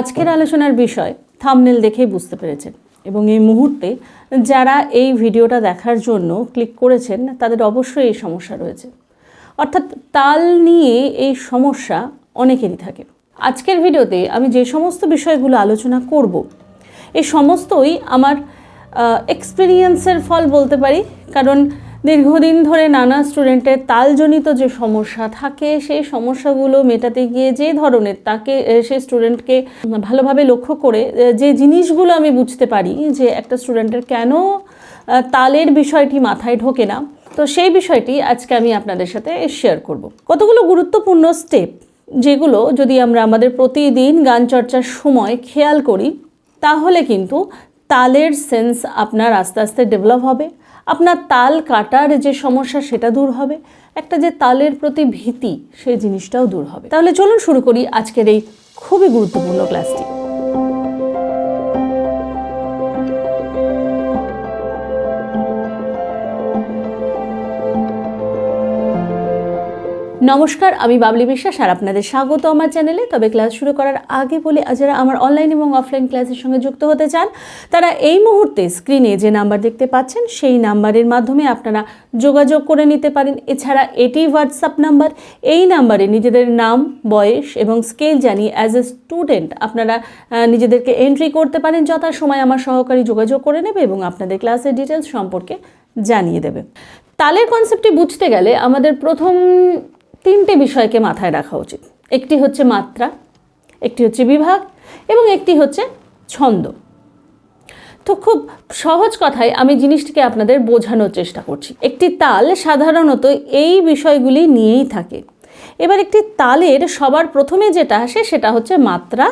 আজকের আলোচনার বিষয় থামনেল দেখেই বুঝতে পেরেছেন। এবং এই মুহূর্তে যারা এই ভিডিওটা দেখার জন্য ক্লিক করেছেন, তাদের অবশ্যই এই সমস্যা রয়েছে। অর্থাৎ তাল নিয়ে এই সমস্যা অনেকেরই থাকে। আজকের ভিডিওতে আমি যে সমস্ত বিষয়গুলো আলোচনা করব, এই সমস্তই আমার এক্সপিরিয়েন্সের ফল বলতে পারি। কারণ দীর্ঘদিন ধরে নানা স্টুডেন্টের তালজনিত যে সমস্যা থাকে সেই সমস্যাগুলো মেটাতে গিয়ে যে ধরনের তাকে সেই স্টুডেন্টকে ভালোভাবে লক্ষ্য করে যে জিনিসগুলো আমি বুঝতে পারি যে একটা স্টুডেন্টের কেন তালের বিষয়টি মাথায় ঢোকে না, তো সেই বিষয়টি আজকে আমি আপনাদের সাথে শেয়ার করব। কতগুলো গুরুত্বপূর্ণ স্টেপ যেগুলো যদি আমরা আমাদের প্রতিদিন গান চর্চার সময় খেয়াল করি, তাহলে কিন্তু তালের সেন্স আপনার আস্তে আস্তে ডেভেলপ হবে। আপনার তাল কাটার যে সমস্যা সেটা দূর হবে, একটা যে তালের প্রতি ভীতি সেই জিনিসটাও দূর হবে। তাহলে চলুন শুরু করি আজকের এই খুবই গুরুত্বপূর্ণ ক্লাসটি নমস্কার, আমি বাবলি বিশ্বাস আর আপনাদের স্বাগত আমার চ্যানেলে। তবে ক্লাস শুরু করার আগে বলে যারা আমার অনলাইন এবং অফলাইন ক্লাসের সঙ্গে যুক্ত হতে চান, তারা এই মুহূর্তে স্ক্রিনে যে নাম্বার দেখতে পাচ্ছেন, সেই নাম্বারের মাধ্যমে আপনারা যোগাযোগ করে নিতে পারেন। এছাড়া এটি হোয়াটসঅ্যাপ নাম্বার। এই নাম্বারে নিজেদের নাম, বয়স এবং স্কেল জানিয়ে অ্যাজ এ স্টুডেন্ট আপনারা নিজেদেরকে এন্ট্রি করতে পারেন, যথাসময় আমার সহকারী যোগাযোগ করে নেবে এবং আপনাদের ক্লাসের ডিটেলস সম্পর্কে জানিয়ে দেবে। তালের কনসেপ্টটি বুঝতে গেলে আমাদের প্রথম তিনটে বিষয়কে মাথায় রাখা উচিত। একটি হচ্ছে মাত্রা, একটি হচ্ছে বিভাগ এবং একটি হচ্ছে ছন্দ। তো খুব সহজ কথায় আমি জিনিসটিকে আপনাদের বোঝানোর চেষ্টা করছি। একটি তাল সাধারণত এই বিষয়গুলি নিয়েই থাকে। এবার একটি তালের সবার প্রথমে যেটা আসে সেটা হচ্ছে মাত্রা,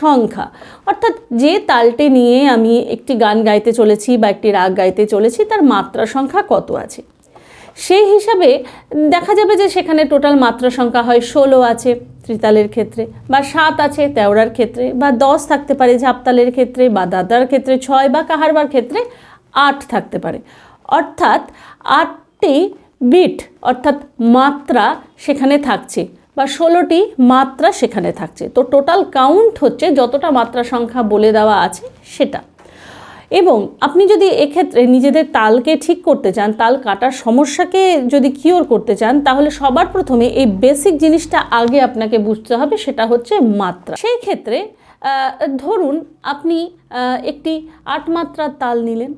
সংখ্যা। অর্থাৎ যে তালটি নিয়ে আমি একটি গান গাইতে চলেছি বা একটি রাগ গাইতে চলেছি, তার মাত্রা সংখ্যা কত আছে? সেই হিসাবে দেখা যাবে যে সেখানে টোটাল মাত্রা সংখ্যা হয় ষোলো আছে ত্রিতালের ক্ষেত্রে, বা সাত আছে তেওড়ার ক্ষেত্রে, বা দশ থাকতে পারে ঝাপতালের ক্ষেত্রে, বা দাদার ক্ষেত্রে ছয়, বা কাহারবার ক্ষেত্রে আট থাকতে পারে। অর্থাৎ আটটি বিট, অর্থাৎ মাত্রা সেখানে থাকছে, বা ষোলোটি মাত্রা সেখানে থাকছে। তো টোটাল কাউন্ট হচ্ছে যতটা মাত্রা সংখ্যা বলে দেওয়া আছে সেটা। এবং আপনি যদি এক্ষেত্রে নিজেদের তালকে ঠিক করতে চান, তাল কাটার সমস্যাকে যদি কিওর করতে চান, তাহলে সবার প্রথমে এই বেসিক জিনিসটা আগে আপনাকে বুঝতে হবে, সেটা হচ্ছে মাত্রা। সেই ক্ষেত্রে ধরুন আপনি একটি আট মাত্রার তাল নিলেন,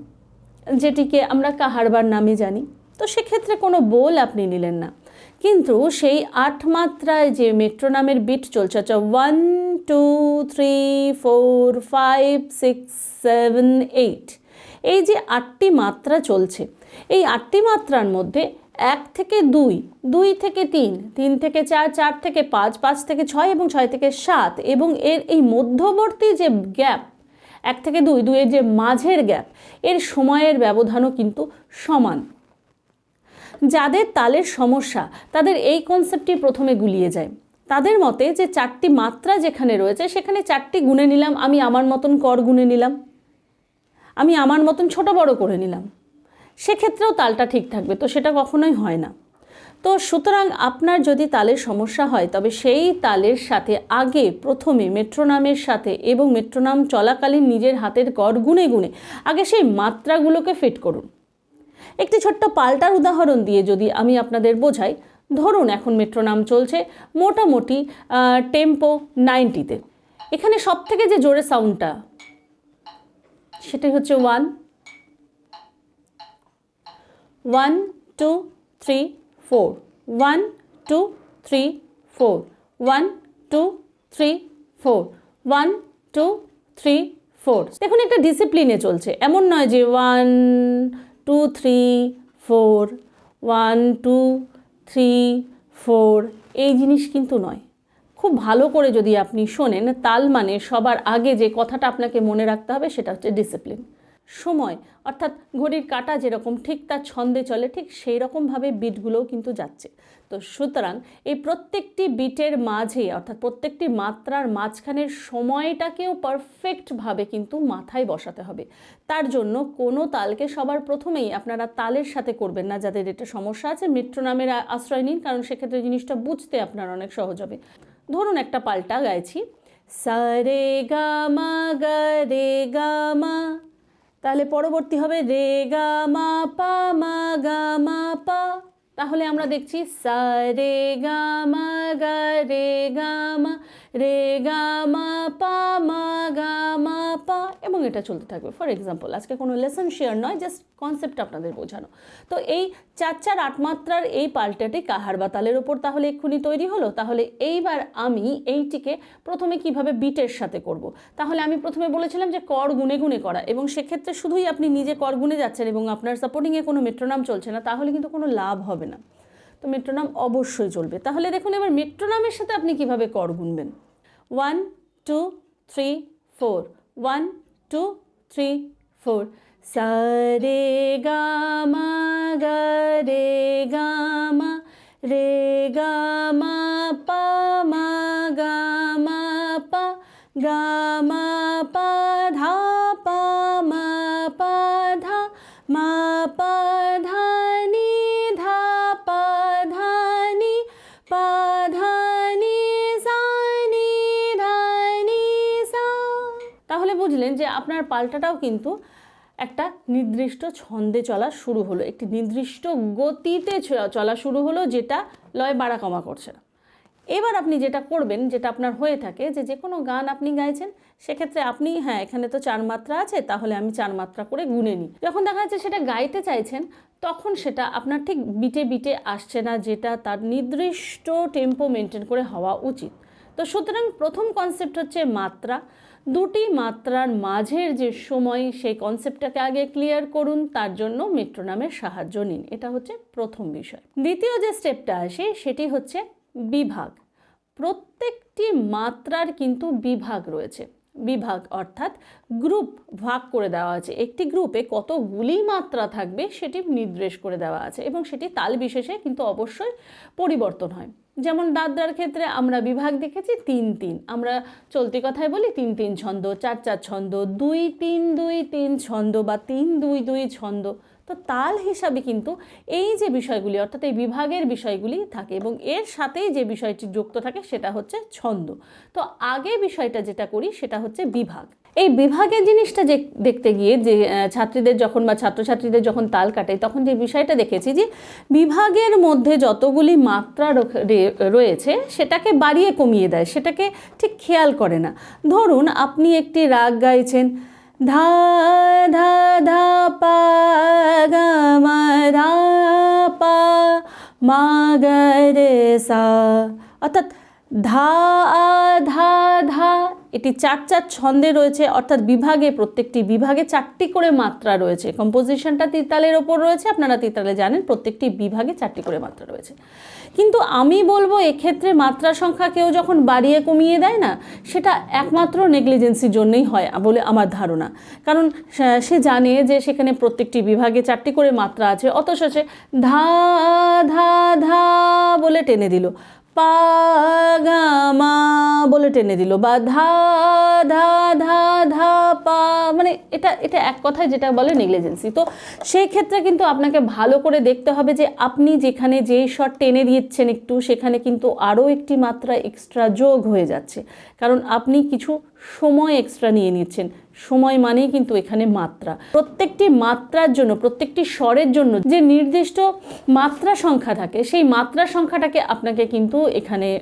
যেটিকে আমরা কাহারবার নামে জানি। তো সেক্ষেত্রে কোনো বোল আপনি নিলেন না। কিন্তু সেই আট মাত্রায় যে মেট্রো নামের বিট চলছে আচ্ছা one two three four five six seven eight এই যে আটটি মাত্রা চলছে, এই আটটি মাত্রার মধ্যে এক থেকে দুই দুই থেকে তিন তিন থেকে চার চার থেকে পাঁচ পাঁচ থেকে ছয় এবং ছয় থেকে সাত এবং এর এই মধ্যবর্তী যে গ্যাপ এক থেকে দুই, দুইয়ের যে মাঝের গ্যাপ এর সময়ের ব্যবধানও কিন্তু সমান। যাদের তালের সমস্যা, তাদের এই কনসেপ্টটি প্রথমে গুলিয়ে যায়। তাদের মতে যে চারটি মাত্রা যেখানে রয়েছে, সেখানে চারটি গুণে নিলাম, আমি আমার মতন কর গুণে নিলাম, আমি আমার মতন ছোট বড় করে নিলাম। সেক্ষেত্রেও তালটা ঠিক থাকবে, তো সেটা কখনোই হয় না। তো সুতরাং আপনার যদি তালের সমস্যা হয়, তবে সেই তালের সাথে আগে প্রথমে মেট্রোনামের সাথে এবং মেট্রোনাম চলাকালীন নিজের হাতের কর গুনে গুনে আগে সেই মাত্রাগুলোকে ফিট করুন। একটি ছোট্ট পাল্টার উদাহরণ দিয়ে যদি আমি আপনাদের বোঝাই, ধরুন এখন মেট্রো নাম চলছে মোটামুটি টেম্পো নাইনটিতে এখানে সব থেকে যে জোরে সাউন্ডটা সেটাই হচ্ছে one one two three four one two three four one two three four one two three four দেখুন একটা ডিসিপ্লিনে চলছে। এমন নয় যে one two three four one two three four এই জিনিস কিন্তু নয়। খুব ভালো করে যদি আপনি শোনেন তাল মানে সবার আগে যে কথাটা আপনাকে মনে রাখতে হবে সেটা হচ্ছে ডিসিপ্লিন সময়, অর্থাৎ ঘড়ির কাঁটা যেরকম, ঠিক তার ছন্দে চলে, ঠিক সেই রকমভাবে বিটগুলোও কিন্তু যাচ্ছে। তো সুতরাং এই প্রত্যেকটি বিটের মাঝে অর্থাৎ প্রত্যেকটি মাত্রার মাঝখানের সময়টাকেও পারফেক্টভাবে কিন্তু মাথায় বসাতে হবে। তার জন্য কোনো তালকে সবার প্রথমেই আপনারা তালের সাথে করবেন না, যাদের এটা সমস্যা আছে। মিত্র নামের আশ্রয় নিন, কারণ সেক্ষেত্রে জিনিসটা বুঝতে আপনার অনেক সহজ হবে। ধরুন একটা পাল্টা গাইছি। সা রে গা রে গামা তাহলে পরবর্তী হবে রে গামা পা, মা গা মা পা। তাহলে আমরা দেখছি, সা, রে, গা, মা, গা, রে, গা, মা, রে, গা, মা, পা, মা, গা এবং এটা চলতে থাকবে। ফর এক্সাম্পল আজকে কোনো লেসন শেয়ার নয় জাস্ট কনসেপ্ট আপনাদের বোঝানো। তো এই চার চার আট মাত্রার এই পাল্টাটি কাহার বা তালের ওপর তাহলে এক্ষুনি তৈরি হলো? তাহলে এইবার আমি এইটিকে প্রথমে কীভাবে বিটের সাথে করব। তাহলে আমি প্রথমে বলেছিলাম যে কর গুনে গুনে করা এবং সেক্ষেত্রে শুধুই আপনি নিজে কর গুনে যাচ্ছেন এবং আপনার সাপোর্টিংয়ে কোনো মেট্রোনাম চলছে না, তাহলে কিন্তু কোনো লাভ হবে না। তো মেট্রোনাম অবশ্যই চলবে। তাহলে দেখুন এবার মেট্রোনামের সাথে আপনি কীভাবে কর গুনবেন? One two three four one two, three, four. Sa re ga ma ga re ga ma re ga ma pa ma ga ma pa ga ma যে আপনার পাল্টাটাও কিন্তু একটা নির্দিষ্ট ছন্দে চলা শুরু হলো, একটি নির্দিষ্ট গতিতে চলা শুরু হলো যেটা লয় বাড়া কমা করছে। না এবার আপনি যেটা করবেন, যেটা আপনার হয়ে থাকে যে যে কোনো গান আপনি গাইছেন, সেক্ষেত্রে আপনি হ্যাঁ এখানে তো চার মাত্রা আছে, তাহলে আমি চার মাত্রা করে গুনে নিই। যখন দেখা যাচ্ছে সেটা গাইতে চাইছেন, তখন সেটা আপনার ঠিক বিটে বিটে আসছে না, যেটা তার নির্দিষ্ট টেম্পো মেনটেন করে হওয়া উচিত। তো সুতরাং প্রথম কনসেপ্ট হচ্ছে মাত্রা। দুটি মাত্রার মাঝের যে সময় সেই কনসেপ্টটাকে আগে ক্লিয়ার করুন, তার জন্য মেট্রোনামের সাহায্য নিন। এটা হচ্ছে প্রথম বিষয়। দ্বিতীয় যে স্টেপটা আসে, সেটি হচ্ছে বিভাগ। প্রত্যেকটি মাত্রার কিন্তু বিভাগ রয়েছে। বিভাগ, অর্থাৎ গ্রুপ ভাগ করে দেওয়া আছে। একটি গ্রুপে কতগুলি মাত্রা থাকবে সেটি নির্দেশ করে দেওয়া আছে এবং সেটি তাল বিশেষে কিন্তু অবশ্যই পরিবর্তন হয়। যেমন দাদরার ক্ষেত্রে আমরা বিভাগ দেখেছি, তিন তিন। আমরা চলতি কথায় বলি, তিন তিন ছন্দ, চার চার ছন্দ, দুই, তিন দুই, তিন ছন্দ বা তিন, দুই দুই ছন্দ। তো তাল হিসাবে কিন্তু এই যে বিষয়গুলি, অর্থাৎ এই বিভাগের বিষয়গুলি থাকে এবং এর সাথেই যে বিষয়টি যুক্ত থাকে সেটা হচ্ছে ছন্দ। তো আগে বিষয়টা যেটা করি সেটা হচ্ছে বিভাগ। এই বিভাগের জিনিসটা যে দেখতে গিয়ে যে ছাত্রীদের যখন বা ছাত্রছাত্রীদের যখন তাল কাটে, তখন যে বিষয়টা দেখেছি যে বিভাগের মধ্যে যতগুলি মাত্রা রয়েছে সেটাকে বাড়িয়ে কমিয়ে দেয়, সেটাকে ঠিক খেয়াল করে না। ধরুন আপনি একটি রাগ গাইছেন धा ध ग मा गेसा अथत् धा धा धा এটি চার চার ছন্দে রয়েছে, অর্থাৎ বিভাগে, প্রত্যেকটি বিভাগে চারটি করে মাত্রা রয়েছে। কম্পোজিশনটা তিতালের ওপর রয়েছে, আপনারা তিতালে জানেন, প্রত্যেকটি বিভাগে চারটি করে মাত্রা রয়েছে। কিন্তু আমি বলব, এক্ষেত্রে মাত্রা সংখ্যা কেউ যখন বাড়িয়ে কমিয়ে দেয় না, সেটা একমাত্র নেগলিজেন্সির জন্যই হয় বলে আমার ধারণা। কারণ সে- জানে যে সেখানে প্রত্যেকটি বিভাগে চারটি করে মাত্রা আছে, অথচ সে ধা ধা ধা বলে টেনে দিল। পা গা বলে টেনে দিল, বা ধা ধা ধা ধা, পা মানে এটা এটা এক কথায় যেটা বলে নেগলিজেন্সি। তো সেই ক্ষেত্রে কিন্তু আপনাকে ভালো করে দেখতে হবে যে আপনি যেখানে যেই শট টেনে দিচ্ছেন একটু, সেখানে কিন্তু আরও একটি মাত্রা এক্সট্রা যোগ হয়ে যাচ্ছে। কারণ আপনি কিছু সময় এক্সট্রা নিয়ে নিচ্ছেন। সময় মানেই কিন্তু এখানে মাত্রা। প্রত্যেকটি মাত্রার জন্য, প্রত্যেকটি স্বরের জন্য যে নির্দিষ্ট মাত্রা সংখ্যা থাকে, সেই মাত্রা সংখ্যাটাকে আপনাকে কিন্তু এখানে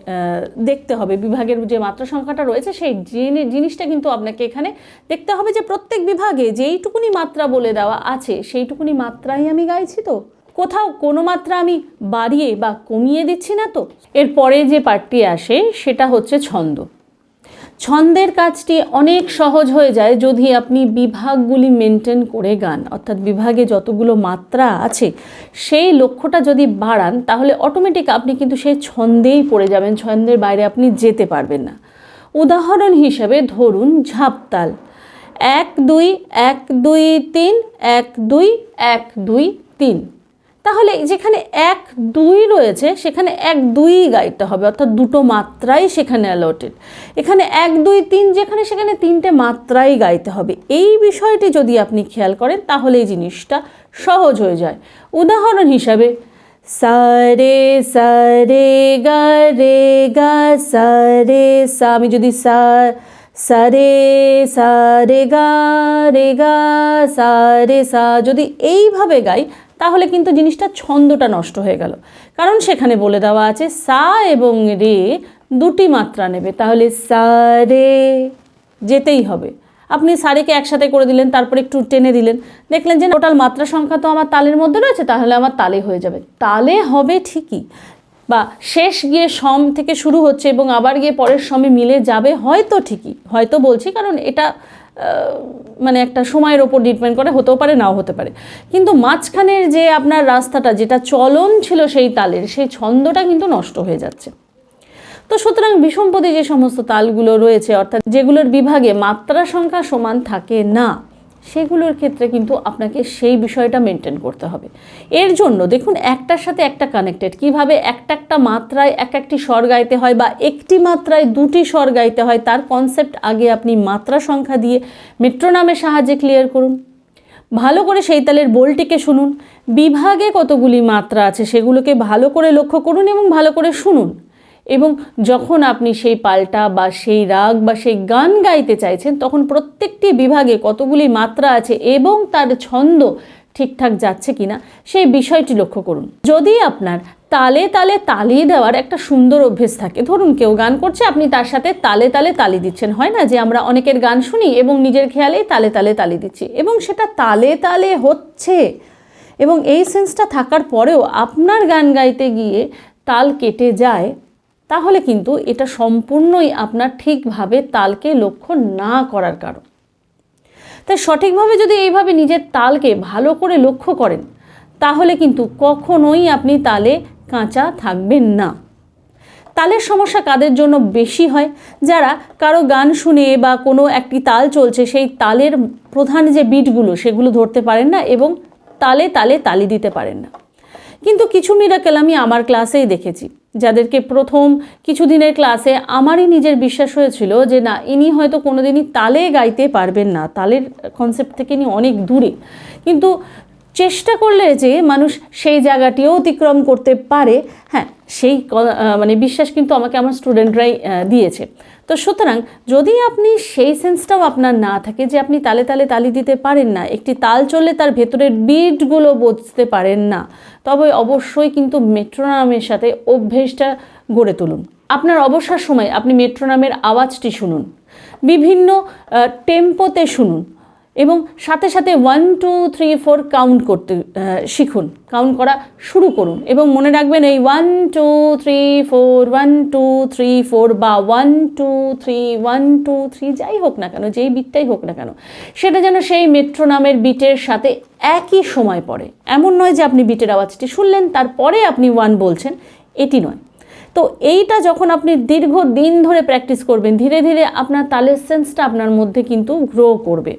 দেখতে হবে। বিভাগের যে মাত্রা সংখ্যাটা রয়েছে, সেই জিনি- জিনিসটা কিন্তু আপনাকে এখানে দেখতে হবে যে প্রত্যেক বিভাগে যেইটুকুনি মাত্রা বলে দেওয়া আছে, সেইটুকুনি মাত্রাই আমি গাইছি তো। কোথাও কোনো মাত্রা আমি বাড়িয়ে বা কমিয়ে দিচ্ছি না তো। এরপরে যে পার্টটি আসে, সেটা হচ্ছে ছন্দ। ছন্দের কাজটি অনেক সহজ হয়ে যায় যদি আপনি বিভাগগুলি মেনটেন করে গান। অর্থাৎ বিভাগে যতগুলো মাত্রা আছে, সেই লক্ষ্যটা যদি বাড়ান, তাহলে অটোমেটিক আপনি কিন্তু সেই ছন্দেই পড়ে যাবেন, ছন্দের বাইরে আপনি যেতে পারবেন না। উদাহরণ হিসেবে ধরুন ঝাপতাল। এক দুই এক দুই তিন, এক দুই এক দুই তিন। তাহলে যেখানে এক, দুই রয়েছে, সেখানে এক, দুই গাইতে হবে, অর্থাৎ দুটো মাত্রাই সেখানে অ্যালটেড এখানে এক, দুই, তিন যেখানে সেখানে তিনটে মাত্রাই গাইতে হবে। এই বিষয়টি যদি আপনি খেয়াল করেন, তাহলে এই জিনিসটা সহজ হয়ে যায়। উদাহরণ হিসাবে, সা, রে সা, রে, গা রে, গা সারে সা, আমি যদি সা সা, রে সা, রে, গা রে, গা, সা, রে, সা যদি এইভাবে গাই তাহলে কিন্তু জিনিসটা ছন্দটা নষ্ট হয়ে গেল। কারণ সেখানে বলে দেওয়া আছে, সা এবং রে দুটি মাত্রা নেবে। তাহলে সা, রে যেতেই হবে। আপনি সারেকে একসাথে করে দিলেন, তারপর একটু টেনে দিলেন। দেখলেন যে টোটাল মাত্রা সংখ্যা তো আমার তালের মধ্যে রয়েছে, তাহলে আমার তালে হয়ে যাবে। তালে হবে ঠিকই। বা শেষ গিয়ে সম থেকে শুরু হচ্ছে এবং আবার গিয়ে পরের সমে মিলে যাবে, হয়তো ঠিকই। হয়তো বলছি, কারণ এটা মানে একটা সময়ের ওপর ডিপেন্ড করে, হতেও পারে, নাও হতে পারে। কিন্তু মাঝখানের যে আপনার রাস্তাটা, যেটা চলন ছিল সেই তালের, সেই ছন্দটা কিন্তু নষ্ট হয়ে যাচ্ছে। তো সুতরাং বিষমপদে যে সমস্ত তালগুলো রয়েছে, অর্থাৎ যেগুলোর বিভাগে মাত্রা সংখ্যা সমান থাকে না সেগুলোর ক্ষেত্রে কিন্তু আপনাকে সেই বিষয়টা মেনটেন করতে হবে। এর জন্য দেখুন, একটার সাথে একটা কানেক্টেড কীভাবে একটা একটা মাত্রায় এক একটি স্বর গাইতে হয় বা একটি মাত্রায় দুটি স্বর গাইতে হয়, তার কনসেপ্ট আগে আপনি মাত্রা সংখ্যা দিয়ে মেট্রোনামের সাহায্যে ক্লিয়ার করুন। ভালো করে সেই তালের বোলটিকে শুনুন। বিভাগে কতগুলি মাত্রা আছে সেগুলোকে ভালো করে লক্ষ্য করুন এবং ভালো করে শুনুন। এবং যখন আপনি সেই পাল্টা বা সেই রাগ বা সেই গান গাইতে চাইছেন, তখন প্রত্যেকটি বিভাগে কতগুলি মাত্রা আছে এবং তার ছন্দ ঠিকঠাক যাচ্ছে কিনা সেই বিষয়টি লক্ষ্য করুন। যদি আপনার তালে তালে তালি দেওয়ার একটা সুন্দর অভ্যেস থাকে, ধরুন কেউ গান করছে, আপনি তার সাথে তালে তালে তালি দিচ্ছেন, হয় না যে আমরা অনেকের গান শুনি এবং নিজের খেয়ালেই তালে তালে তালি দিচ্ছি, এবং সেটা তালে তালে হচ্ছে, এবং এই সেন্সটা থাকার পরেও আপনার গান গাইতে গিয়ে তাল কেটে যায় তাহলে কিন্তু এটা সম্পূর্ণই আপনার ঠিকভাবে তালকে লক্ষ্য না করার কারণ। তাই সঠিকভাবে যদি এইভাবে নিজের তালকে ভালো করে লক্ষ্য করেন, তাহলে কিন্তু কখনোই আপনি তালে কাঁচা থাকবেন না। তালের সমস্যা কাদের জন্য বেশি হয়? যারা কারও গান শুনে বা কোনো একটি তাল চলছে, সেই তালের প্রধান যে বিটগুলো, সেগুলো ধরতে পারেন না এবং তালে তালে তালি দিতে পারেন না। কিন্তু কিছু মিরাকেল আমি আমার ক্লাসেই দেখেছি। যাদেরকে প্রথম কিছুদিনের ক্লাসে আমারই নিজের বিশ্বাস হয়েছিল যে না, ইনি হয়তো কোনো দিনই তালে গাইতে পারবেন না। তালের কনসেপ্ট থেকে ইনি অনেক দূরে। কিন্তু চেষ্টা করলে যে মানুষ সেই জায়গাটিও অতিক্রম করতে পারে হ্যাঁ সেই মানে বিশ্বাস কিন্তু আমাকে আমার স্টুডেন্টরাই দিয়েছে। তো সুতরাং যদি আপনি সেই সেন্সটাও আপনার না থাকে যে আপনি তালে তালে তালি দিতে পারেন না, একটি তাল চললে তার ভেতরের বিটগুলো বুঝতে পারেন না, তবে অবশ্যই কিন্তু মেট্রোনামের সাথে অভ্যেসটা গড়ে তুলুন। আপনার অবসর সময় আপনি মেট্রোনামের আওয়াজটি শুনুন। বিভিন্ন টেম্পোতে শুনুন। এবং সাথে সাথে one two three four count করতে শিখুন। কাউন্ট করা শুরু করুন এবং মনে রাখবেন এই one two three four one two three four বা one two three one two three যাই হোক না কেন, যেই বিটটাই হোক না কেন, সেটা যেন সেই মেট্রো নামের বিটের সাথে একই সময় পড়ে। এমন নয় যে আপনি বিটের আওয়াজটি শুনলেন, তারপরে আপনি ওয়ান বলছেন, এটি নয়। তো এইটা যখন আপনি দীর্ঘ দিন ধরে প্র্যাকটিস করবেন, ধীরে ধীরে আপনার তালের সেন্সটা আপনার মধ্যে কিন্তু গ্রো করবে।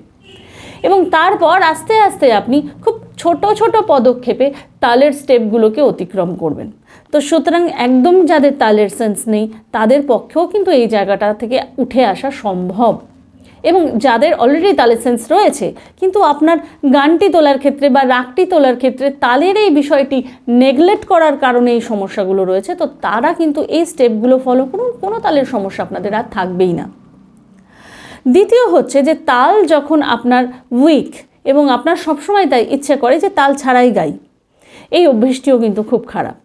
এবং তারপর আস্তে আস্তে আপনি খুব ছোট ছোট পদক্ষেপে তালের স্টেপগুলোকে অতিক্রম করবেন। তো সুতরাং একদম যাদের তালের সেন্স নেই, তাদের পক্ষেও কিন্তু এই জায়গাটা থেকে উঠে আসা সম্ভব। এবং যাদের অলরেডি তালের সেন্স রয়েছে, কিন্তু আপনার গানটি তোলার ক্ষেত্রে বা রাগটি তোলার ক্ষেত্রে তালের এই বিষয়টি নেগলেক্ট করার কারণে এই সমস্যাগুলো রয়েছে, তো তারা কিন্তু এই স্টেপগুলো ফলো করুন, কোনো তালের সমস্যা আপনাদের আর থাকবেই না। দ্বিতীয় হচ্ছে যে তাল যখন আপনার উইক এবং আপনার সবসময় তাই ইচ্ছে করে যে তাল ছাড়াই গাই, এই অভ্যেসটিও কিন্তু খুব খারাপ।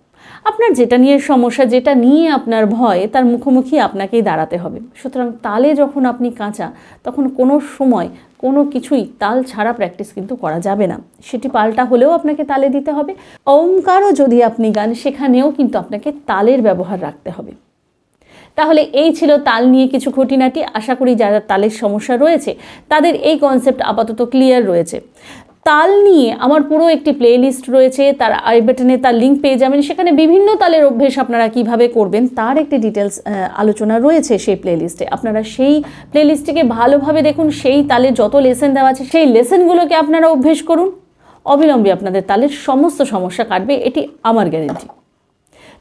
আপনার যেটা নিয়ে সমস্যা, যেটা নিয়ে আপনার ভয়, তার মুখোমুখি আপনাকেই দাঁড়াতে হবে। সুতরাং তালে যখন আপনি কাঁচা, তখন কোনো সময় কোনো কিছুই তাল ছাড়া প্র্যাকটিস কিন্তু করা যাবে না। সেটি পাল্টা হলেও আপনাকে তালে দিতে হবে। ওমকারও যদি আপনি গান, সেখানেও কিন্তু আপনাকে তালের ব্যবহার রাখতে হবে। তাহলে এই ছিল তাল নিয়ে কিছু খুঁটিনাটি। আশা করি যারা তালের সমস্যা রয়েছে, তাদের এই কনসেপ্ট আপাতত ক্লিয়ার রয়েছে। তাল নিয়ে আমার পুরো একটি প্লেলিস্ট রয়েছে, তার আই বাটনে তার লিঙ্ক পেয়ে যাবেন। সেখানে বিভিন্ন তালের অভ্যেস আপনারা কীভাবে করবেন, তার একটি ডিটেলস আলোচনা রয়েছে সেই প্লেলিস্টে আপনারা সেই প্লেলিস্টটিকে ভালোভাবে দেখুন, সেই তালে যত লেসেন দেওয়া আছে, সেই লেসেনগুলোকে আপনারা অভ্যেস করুন। অবিলম্বে আপনাদের তালের সমস্ত সমস্যা কাটবে, এটি আমার গ্যারেন্টি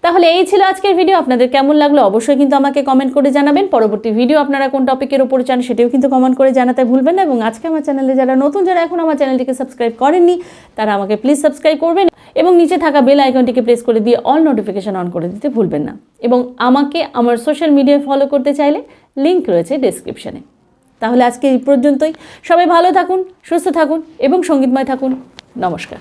তাহলে এই ছিল আজকের ভিডিও আপনাদের কেমন লাগল অবশ্যই কিন্তু আমাকে কমেন্ট করে জানাবেন। পরবর্তী ভিডিও আপনারা কোন টপিকের উপর চান সেটাও কিন্তু কমেন্ট করে জানাতে ভুলবেন না। এবং আজকে আমার চ্যানেলে যারা নতুন, যারা এখন আমার চ্যানেলটিকে সাবস্ক্রাইব করেননি, তারা আমাকে প্লিজ সাবস্ক্রাইব করবেন এবং নিচে থাকা বেল আইকনটিকে প্রেস করে দিয়ে অল নোটিফিকেশান অন করে দিতে ভুলবেন না। এবং আমাকে আমার সোশ্যাল মিডিয়ায় ফলো করতে চাইলে লিংক রয়েছে ডেসক্রিপশনে তাহলে আজকে এই পর্যন্তই। সবাই ভালো থাকুন, সুস্থ থাকুন এবং সঙ্গীতময় থাকুন। নমস্কার।